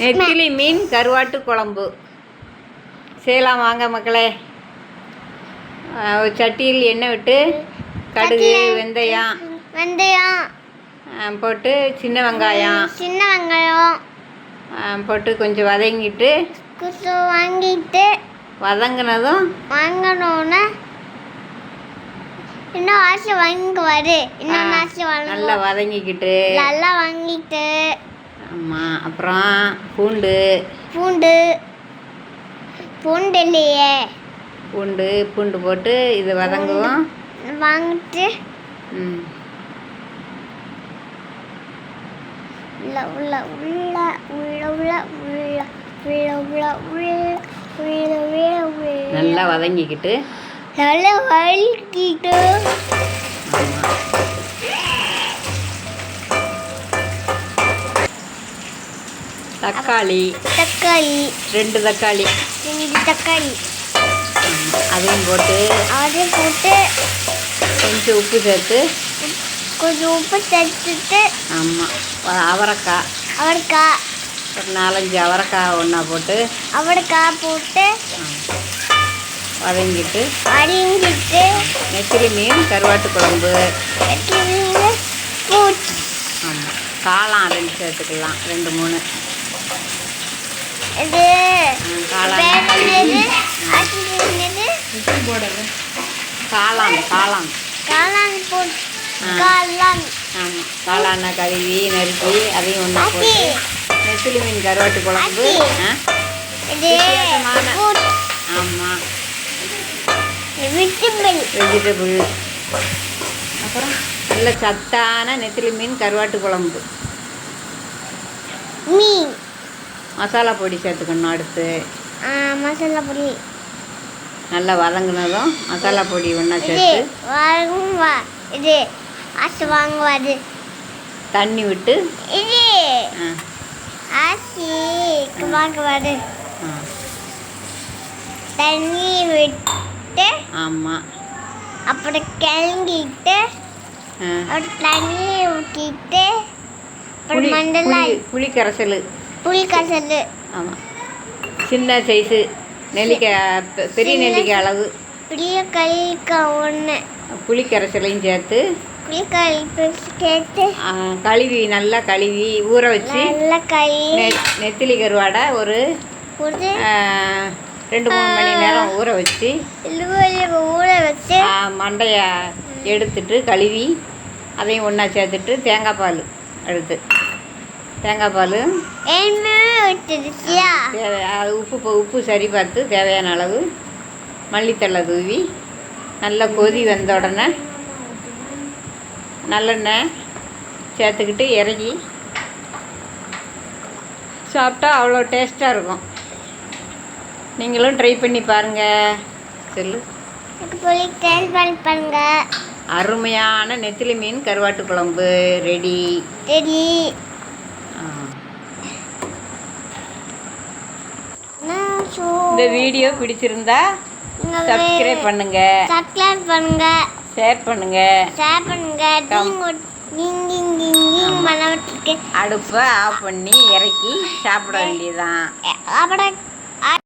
நெத்திலி மீன் கருவாட்டு குழம்பு. செய்யலாம் வாங்க மக்களே. சட்டியில் எண்ணெய் விட்டு கடுகு வெந்தயம். வெந்தயம். போட்டு சின்ன வெங்காயம். சின்ன வெங்காயம். போட்டு கொஞ்சம் வதங்கிட்டு குசு வாங்கிட்டு வதங்கினதும் வாங்கணும்னு இன்னும் ஆசை வாங்குவாரு இன்னும் ஆசை நல்லா வதங்கிக்கிட்டு நல்லா வாங்கிட்டு ஆமாம் அப்புறம் பூண்டு பூண்டு பூண்டு இல்லையே பூண்டு பூண்டு போட்டு இது வதங்குவோம் வாங்கிட்டு ம் உள்ள உள்ள உள்ள உள்ள உள்ள உள்ள உள்ள உள்ள உள்ள உள்ள உள்ள உள்ள நல்லா வதங்கிக்கிட்டு நல்லா வலிக்கிட்டு தக்காளி. தக்காளி. ரெண்டு தக்காளி. ரெண்டு தக்காளி. அதையும் போட்டு அதையும் போட்டு கொஞ்சம் உப்பு சேர்த்து. கொஞ்சம் உப்பு சேர்த்துட்டு ஆமாம் அவரைக்காய். அவரைக்காய். ஒரு நாலஞ்சு அவரைக்காய் ஒன்றா போட்டு அவரைக்காய் போட்டு வதங்கிட்டு அரிஞ்சிட்டு நெத்திலி மீன் கருவாட்டு குழம்பு. வெட்டில போட்டு ஆமாம் காளான் ரெண்டு சேர்த்துக்கலாம். ரெண்டு மூணு. இது ம், காளான் காளான். காளான் காளான் போட்டு. காளான். ஆமாம் காளானை கழுவி நறுக்கி அதையும் ஒன்றா போட்டு. நெத்திலி மீன் கருவாட்டு குழம்பு. ஆமாம் வெஜிடபிள். அப்புறம் நல்ல சத்தான நெத்திலி மீன் கருவாட்டு குழம்பு. மீன். மசாலா பொடி சேர்த்துக்கணும் அடுத்து. மசாலா பொடி. நல்லா வதங்கினதும் மசாலா பொடி ஒன்றா சேர்த்து இது ஆசை வாங்குவாது தண்ணி விட்டு இது ஆசி வாங்குவாது ஆ, தண்ணி விட்டு ஆமாம் அப்புறம் கிளங்கிட்டு ஆ. அப்புறம் தண்ணி ஊற்றிட்டு அப்புறம் மண்டலா புளி புளி கரைசல் புளி கசடு ஆமாம் சின்ன சைஸு நெல்லிக்காய் பெரிய நெல்லிக்காய் அளவு. புளிய கழிக்க ஒன்று புளி கரைசலையும் சேர்த்து. சேர்த்து கழுவி நல்லா கழுவி ஊற வச்சு. நல்லா கழுவி. நெத்திலி கருவாடை ஒரு ரெண்டு மூணு மணி நேரம் ஊற வச்சு. ஊற வச்சு. மண்டைய எடுத்துட்டு கழுவி அதையும் ஒன்றா சேர்த்துட்டு தேங்காய் பால் எடுத்து. தேங்காய் பால். தேவை உப்பு உப்பு சரி பார்த்து தேவையான அளவு மல்லித்தழை தூவி நல்லா கொதி வந்த உடனே நல்லெண்ணெய் சேர்த்துக்கிட்டு இறங்கி சாப்பிட்டா அவ்வளோ டேஸ்ட்டாக இருக்கும். நீங்களும் ட்ரை பண்ணி பாருங்கள் சொல்லு. அருமையான நெத்திலி மீன் கருவாட்டு குழம்பு. ரெடி. சரி இந்த வீடியோ பிடிச்சிருந்தா சப்ஸ்கிரைப் பண்ணுங்க. சப்ஸ்கிரைப் பண்ணுங்க. ஷேர் பண்ணுங்க. ஷேர் பண்ணுங்க. அடுப்பை ஆஃப் பண்ணி இறக்கி சாப்பிட வேண்டியதுதான். அப்புறம்